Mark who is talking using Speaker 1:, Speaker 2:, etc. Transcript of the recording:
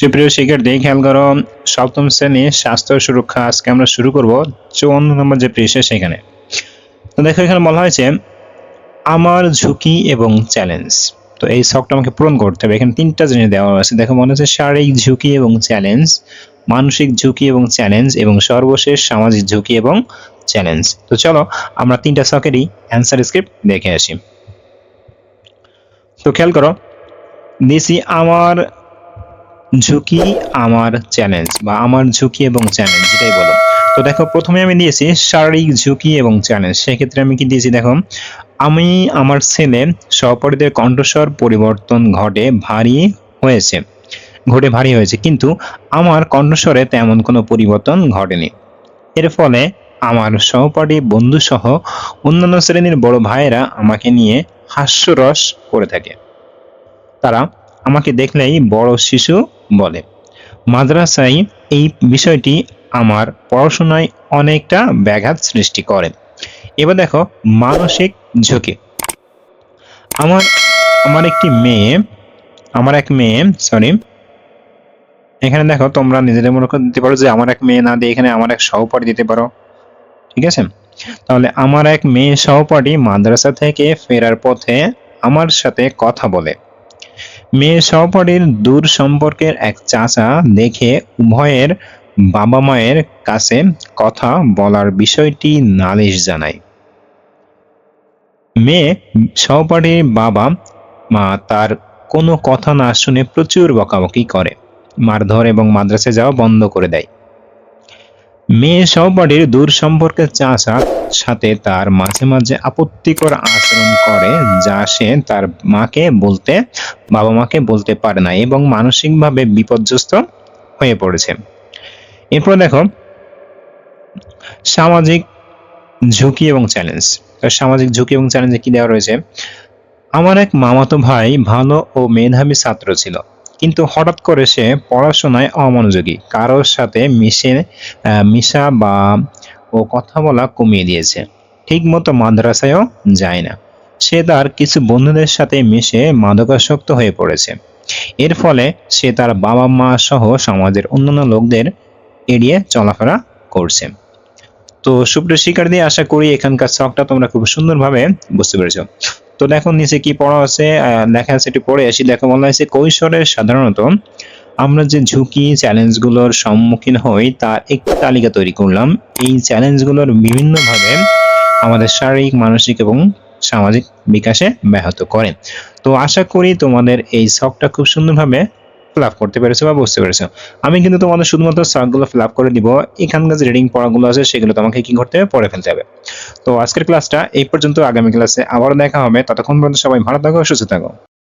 Speaker 1: সুপ্রিয় শিক্ষার্থী খেয়াল করো, সপ্তম শ্রেণি স্বাস্থ্য সুরক্ষা আজকে আমরা শুরু করব চুয়ান্ন নম্বর যে পৃষ্ঠা সেখানে। তো দেখো, এখানে বলা হয়েছে, আমার ঝুঁকি এবং চ্যালেঞ্জ। তো এই শখটা আমাকে পূরণ করতে হবে। এখানে তিনটা জিনিস দেওয়া আছে। দেখো, মনে হচ্ছে শারীরিক ঝুঁকি এবং চ্যালেঞ্জ, মানসিক ঝুঁকি এবং চ্যালেঞ্জ, এবং সর্বশেষ সামাজিক ঝুঁকি এবং চ্যালেঞ্জ। তো চলো, আমরা তিনটা শখেরই অ্যান্সার স্ক্রিপ্ট দেখে আসি। তো খেয়াল করো, দিছি আমার ঝুঁকি আমার চ্যালেঞ্জ বা আমার ঝুঁকি এবং চ্যালেঞ্জ যেটাই বলো। তো দেখো, প্রথমে আমি দিয়েছি শারীরিক ঝুঁকি এবং চ্যালেঞ্জ সেক্ষেত্রে আমি কি দিয়েছি দেখো, আমি আমার ছেলে সহপাঠীদের কণ্ঠস্বর পরিবর্তন ঘটে ভারী হয়েছে, ঘটে ভারী হয়েছে, কিন্তু আমার কণ্ঠস্বরে তেমন কোনো পরিবর্তন ঘটেনি। এর ফলে আমার সহপাঠী বন্ধু সহ অন্যান্য শ্রেণির বড় ভাইয়েরা আমাকে নিয়ে হাস্যরস করে থাকে। তারা আমাকে দেখলেই বড় শিশু বলে। মাদ্রাসায় এই বিষয়টি আমার পড়াশোনায় অনেকটা ব্যাঘাত সৃষ্টি করে। এবার দেখো, মানসিক ঝুঁকি। আমার আমার একটি মেয়ে, আমার এক মেয়ে সরি এখানে দেখো, তোমরা নিজেদের মনে দিতে পারো যে আমার এক মেয়ে না দিয়ে এখানে আমার এক সহপাঠী দিতে পারো। ঠিক আছে? তাহলে আমার এক মেয়ে সহপাঠী মাদ্রাসা থেকে ফেরার পথে আমার সাথে কথা বলে। মেয়ে সহপাঠীর দূর সম্পর্কের এক চাচা দেখে উভয়ের বাবা মায়ের কাছে কথা বলার বিষয়টি নালিশ জানায়। মেয়ে সহপাঠীর বাবা মা তার কোনো কথা না শুনে প্রচুর বকাবকি করে, মারধর এবং মাদ্রাসায় যাওয়া বন্ধ করে দেয়। মেয়ে সহপাঠীর দূর সম্পর্কের চাচার সাথে তার মাঝে মাঝে আপত্তিকর আচরণ করে যা সে তার মাকে বলতে, বাবা মাকে বলতে পারে না এবং মানসিকভাবে বিপর্যস্ত হয়ে পড়েছে। এরপর দেখো, সামাজিক ঝুঁকি এবং চ্যালেঞ্জ। সামাজিক ঝুঁকি এবং চ্যালেঞ্জে কি দেওয়া রয়েছে? আমার এক মামাতো ভাই ভালো ও মেধাবী ছাত্র ছিল, কিন্তু হঠাৎ করে সে পড়াশোনায় অমনোযোগী, কারোর সাথে মিশে মিশা বা ও কথা বলা কমিয়ে দিয়েছে। ঠিক মতো মাদ্রাসায়ও যায় না। সে তার কিছু বন্ধুদের সাথে মিশে মাদকাসক্ত হয়ে পড়েছে। এর ফলে সে তার বাবা মা সহ সমাজের অন্যান্য লোকদের এড়িয়ে চলাফেরা করছে। তো সুপ্রিয় শিক্ষার্থী, আশা করি এখানকার শখটা তোমরা খুব সুন্দরভাবে বুঝতে পেরেছ। তো দেখো নিচে কি পড়া আছে? লেখা আছে, একটু পড়ে আসি। দেখো বলা হয়েছে কৈশোরে সাধারণত আমরা যে ঝুঁকি চ্যালেঞ্জগুলোর সম্মুখীন হই তার একটি তালিকা তৈরি করলাম। এই চ্যালেঞ্জগুলোর বিভিন্নভাবে আমাদের শারীরিক, মানসিক এবং সামাজিক বিকাশে ব্যাহত করে। তো আশা করি তোমাদের এই শখটা খুব সুন্দরভাবে ফিল আপ করতে পেরেছ বা বুঝতে পেরেছ। আমি কিন্তু তোমাদের শুধুমাত্র শখগুলো ফিল আপ করে দিব। এখানকার যে রিডিং পড়াগুলো আছে, সেগুলো তোমাকে কি করতে হবে? পড়ে ফেলতে হবে। তো আজকের ক্লাসটা এই পর্যন্ত। আগামী ক্লাসে আবারও দেখা হবে। ততক্ষণ পর্যন্ত সবাই ভালো থাকো, সুস্থ থাকো।